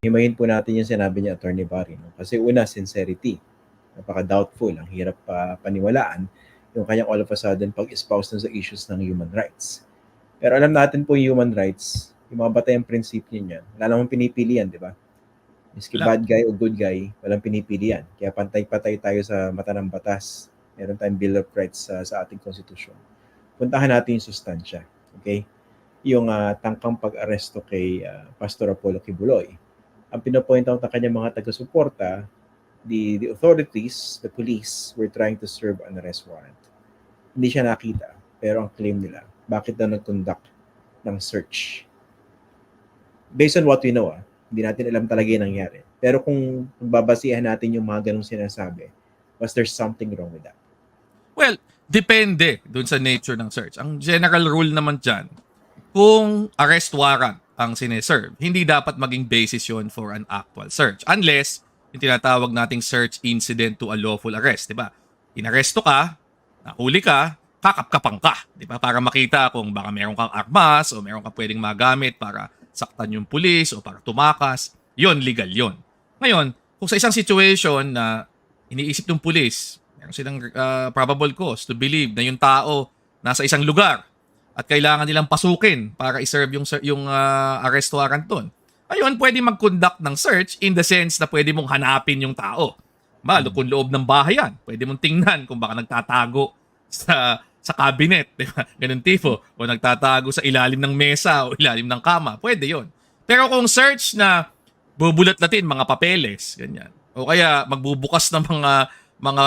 himayin po natin yung sinabi niya, Attorney Barry. No? Kasi una, sincerity. Napaka-doubtful. Ang hirap pa paniwalaan yung kanyang all of a sudden pag-espouse dun sa issues ng human rights. Pero alam natin po yung human rights, yung mga batayang prinsipyo niyan, wala namang pinipili yan, di ba? Miski bad guy o good guy, walang pinipili yan. Kaya pantay-patay tayo sa mata ng batas. Meron tayong Bill of Rights sa, sa ating konstitusyon. Puntahan natin yung sustansya. Okay? Yung ah, tangkang pag-aresto kay ah, Pastor Apollo Kibuloy. Ang pinapoint out ng kanyang mga taga-suporta, the, the authorities, the police, were trying to serve an arrest warrant. Hindi siya nakita. Pero ang claim nila, bakit daw nag-conduct ng search? Based on what we know, ah, hindi natin alam talaga yung nangyari. Pero kung babasihan natin yung mga ganong sinasabi, was there something wrong with that? Well, depende dun sa nature ng search. Ang general rule naman dyan, kung arrest warrant ang sineserve, hindi dapat maging basis yon for an actual search. Unless, yung tinatawag nating search incident to a lawful arrest, di ba? Inaresto ka, nahuli ka, kakapkapang ka, di ba? Para makita kung baka meron kang armas o meron kang pwedeng magamit para saktan yung pulis o para tumakas. Yon legal yon. Ngayon, kung sa isang situation na iniisip ng pulis, meron silang uh, probable cause to believe na yung tao nasa isang lugar at kailangan nilang pasukin para i-serve yung yung uh, arrest warrant doon. Ayun, pwede mag-conduct ng search in the sense na pwede mong hanapin yung tao. Malo, kung loob ng bahay yan, pwede mong tingnan kung baka nagtatago sa sa cabinet, di ba? Ganun tipo. O nagtatago sa ilalim ng mesa o ilalim ng kama. Pwede yon. Pero kung search na bubulat-latin mga papeles, ganyan. O kaya magbubukas ng mga mga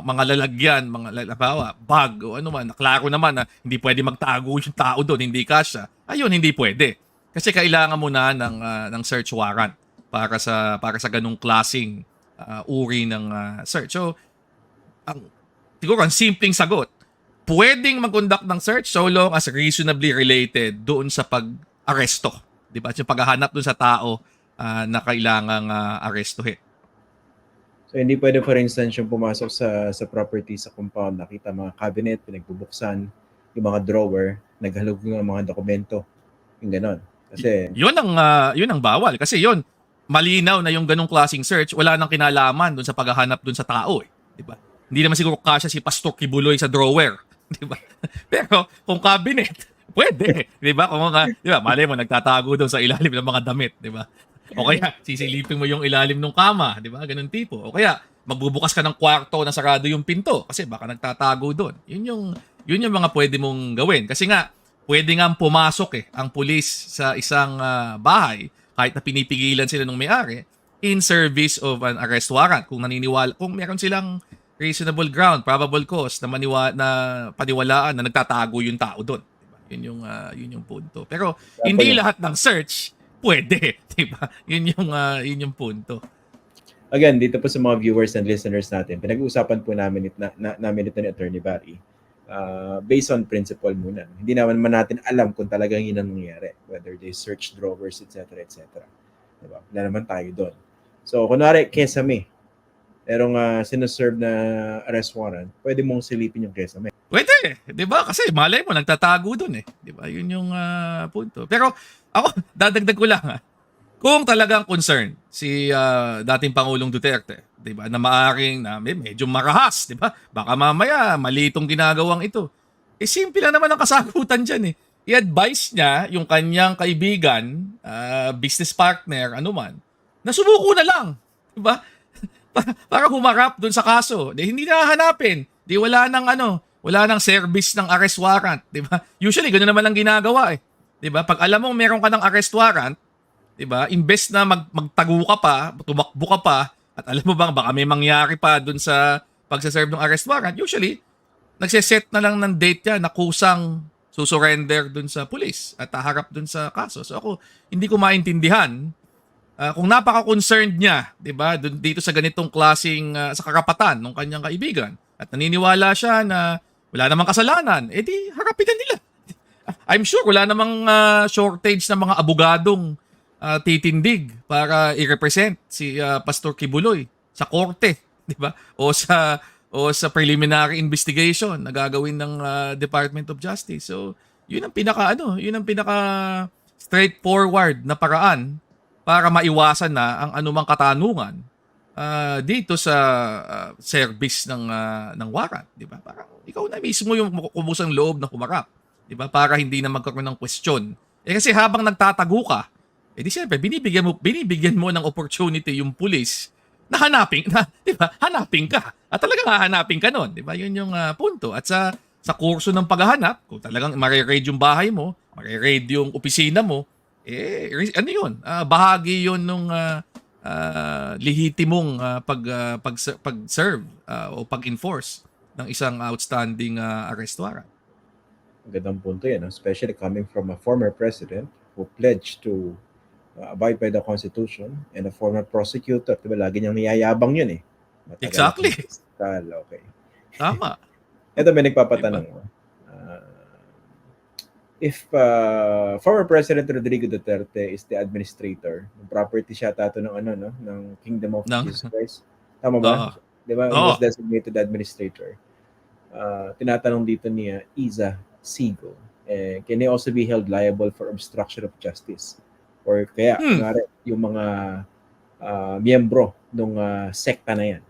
mga lalagyan, mga lalabawa, bag o ano man, klaro naman na hindi pwede magtago yung tao doon, hindi kasya. Ayun, hindi pwede. Kasi kailangan mo na ng ah, ng search warrant para sa para sa ganung klasing ah, uri ng ah, search. So, ang siguro ang simpleng sagot, pwedeng mag-conduct ng search so long as reasonably related doon sa pag-aresto. Di ba? Yung paghahanap doon sa tao ah, na kailangang uh, arestuhin. So hindi pwede for instance yung pumasok sa sa property sa compound, nakita mga cabinet, pinagbubuksan, yung mga drawer, naghalog ng mga dokumento. Yung ganon. Kasi Yun ang ah, yun ang bawal kasi yun malinaw na yung ganong klaseng search wala nang kinalaman doon sa paghahanap doon sa tao eh, di ba? Hindi naman siguro kasya si Pastor Kibuloy sa drawer, di ba? Pero kung cabinet, pwede, di ba? Kung mga, di ba, malay mo nagtatago doon sa ilalim ng mga damit, di ba? O kaya sisilipin mo yung ilalim ng kama, di ba? Ganun tipo. O kaya magbubukas ka ng kwarto na sarado yung pinto kasi baka nagtatago doon. Yun yung yun yung mga pwede mong gawin kasi nga pwede nga pumasok eh ang pulis sa isang ah, bahay kahit na pinipigilan sila ng may-ari in service of an arrest warrant kung naniniwala kung meron silang reasonable ground, probable cause na maniwa na paniwalaan na nagtatago yung tao doon. Diba? Yun yung ah, yun yung punto. Pero hindi lahat ng search pwede, 'di ba? Yun yung ah, yun yung punto. again, dito po sa mga viewers and listeners natin, pinag-uusapan po namin it, na, na, namin ito ni Attorney Barry. Uh, based on principle muna. Hindi naman man natin alam kung talagang yun ang nangyayari. Whether they search drawers, etc. etc. Diba? Wala naman tayo doon. So, kunwari, kesame. Merong uh, sinaserve na arrest warrant, pwede mong silipin yung kesame. Pwede, 'di ba? Kasi malay mo nagtatago doon eh, 'di ba? Yun yung ah, punto. Pero ako dadagdag ko lang ha. Kung talagang concern si ah, dating Pangulong Duterte, 'di ba? Na maaring na may medyo marahas, 'di ba? Baka mamaya mali itong ginagawang ito. Eh simple lang naman ang kasagutan diyan eh. I-advise niya yung kanyang kaibigan, ah, business partner, ano man, na sumuko na lang, 'di ba? Pa- para humarap doon sa kaso. Di, hindi na hahanapin. Di wala nang ano, wala nang service ng arrest warrant, 'di ba? Usually ganoon naman ang ginagawa eh. 'Di ba? Pag alam mo meron ka ng arrest warrant, 'di ba? Imbes na mag, magtago ka pa, tumakbo ka pa, at alam mo bang baka may mangyari pa doon sa pagsaserve ng arrest warrant, usually nagse-set na lang ng date yan na kusang susurrender doon sa pulis at haharap doon sa kaso. So ako, hindi ko maintindihan Ah, kung napaka-concerned niya, 'di ba, dito sa ganitong klasing ah, sa karapatan ng kanyang kaibigan at naniniwala siya na wala namang kasalanan, edi harapin na nila. I'm sure wala namang ah, shortage ng mga abogadong ah, titindig para i-represent si ah, Pastor Kibuloy sa korte, 'di ba? O sa o sa preliminary investigation na gagawin ng ah, Department of Justice. So, yun ang pinaka ano, yun ang pinaka straightforward na paraan para maiwasan na ang anumang katanungan ah, dito sa ah, service ng ah, ng warrant, 'di ba? Parang ikaw na mismo yung kubusang loob na humarap, 'di ba? Para hindi na magkaroon ng question. Eh kasi habang nagtatago ka, eh di syempre binibigyan mo binibigyan mo ng opportunity yung pulis na hanapin na, 'di ba? Hanapin ka. At talagang hahanapin ka noon, 'di ba? Yun yung ah, punto. At sa sa kurso ng paghahanap, kung talagang mare-raid yung bahay mo, mare-raid yung opisina mo, eh ano yun? Ah, bahagi yun nung ah, ah, lehitimong ah, pag ah, pag pag-serve ah, o pag-enforce ng isang outstanding ah, arrest warrant. Magandang punto yan, especially coming from a former president who pledged to uh, abide by the Constitution and a former prosecutor. Diba, lagi niyang niyayabang yun eh. Matagal Exactly. okay. Tama. Ito may nagpapatanong. Uh, if uh, former President Rodrigo Duterte is the administrator, ng property siya tato ng ano no, ng Kingdom of Ng- Jesus Christ. Tama ba? Oo. 'Di ba? Oo. was designated administrator. Uh, tinatanong dito niya Isa Sigo, eh, can he also be held liable for obstruction of justice? Or kaya, Hmm. kunwari, yung mga uh, miyembro ng sekta na yan,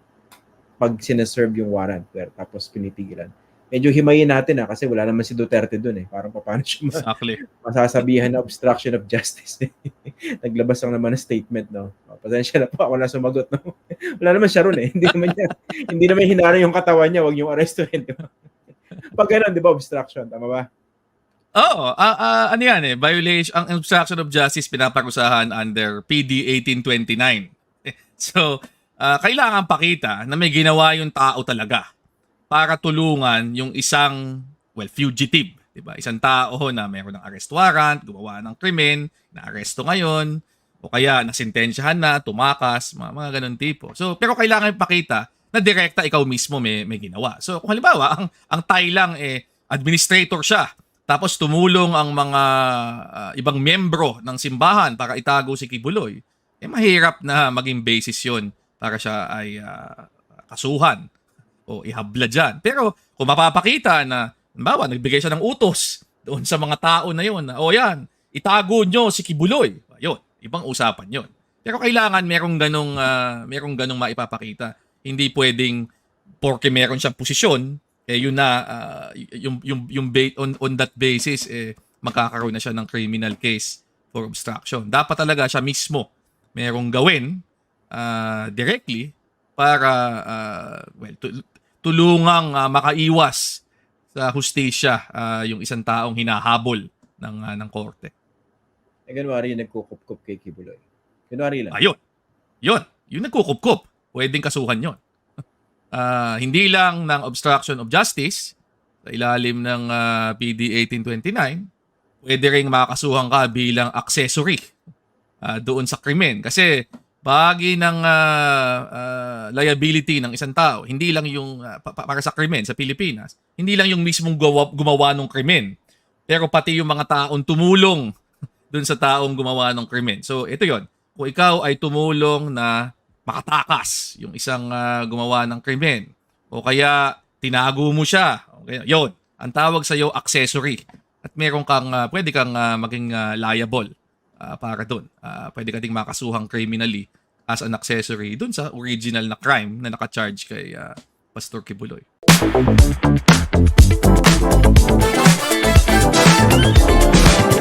pag sineserve yung warrant, tapos pinitigilan. Medyo himayin natin ah, kasi wala naman si Duterte dun eh. Parang paano siya ma- Exactly. masasabihan na obstruction of justice. Naglabas lang naman ng statement, no? O, pasensya na po, ako na sumagot, no? Wala naman siya ron eh. Hindi naman niya, hindi naman hinara yung katawan niya, wag yung arestuhin, di ba? Pag ganun, di ba, obstruction, tama ba? Oo, ah, ah, ano yan eh, violation, ang obstruction of justice pinaparusahan under PD 1829. Eh, So, ah, kailangan pakita na may ginawa yung tao talaga para tulungan yung isang, well, fugitive. Diba? Isang tao na meron ng arrest warrant, gumawa ng krimen, na-aresto ngayon, o kaya nasintensyahan na, tumakas, mga, mga ganun tipo. So, pero kailangan ipakita na direkta ikaw mismo may, may ginawa. So, kung halimbawa, ang, ang tay lang eh, administrator siya, tapos tumulong ang mga ah, ibang miyembro ng simbahan para itago si Kibuloy, eh mahirap na maging basis yon para siya ay ah, kasuhan o ihabla dyan. Pero kung mapapakita na, halimbawa, nagbigay siya ng utos doon sa mga tao na yon na, o yan, itago nyo si Kibuloy. Yun, ibang usapan yon. Pero kailangan merong ganong, ah, merong ganong maipapakita. Hindi pwedeng porke meron siyang posisyon, eh yun na ah, yung yung yung ba- on on that basis eh magkakaroon na siya ng criminal case for obstruction. Dapat talaga siya mismo merong gawin ah, directly para ah, well tu- tulungang ah, makaiwas sa hustisya ah, yung isang taong hinahabol ng ah, ng korte. Eh, ganwari yung nagkukup-kup kay Kibuloy. Ganwari lang. Ayun. Yun. Yung nagkukup-kup. Pwedeng kasuhan yun. Ah, hindi lang ng obstruction of justice sa ilalim ng ah, PD 1829, pwede ring makakasuhan ka bilang accessory ah, doon sa krimen. Kasi bahagi ng ah, ah, liability ng isang tao, hindi lang yung pa- para sa krimen sa Pilipinas, hindi lang yung mismong gawa, gumawa ng krimen, pero pati yung mga taong tumulong doon sa taong gumawa ng krimen. So ito yon kung ikaw ay tumulong na makatakas yung isang ah, gumawa ng krimen o kaya tinago mo siya, okay, yon ang tawag sa iyo accessory. At meron kang ah, pwede kang ah, maging ah, liable ah, para doon. Ah, pwede ka ding makasuhang criminally as an accessory dun sa original na crime na naka-charge kay uh, Pastor Kibuloy. Music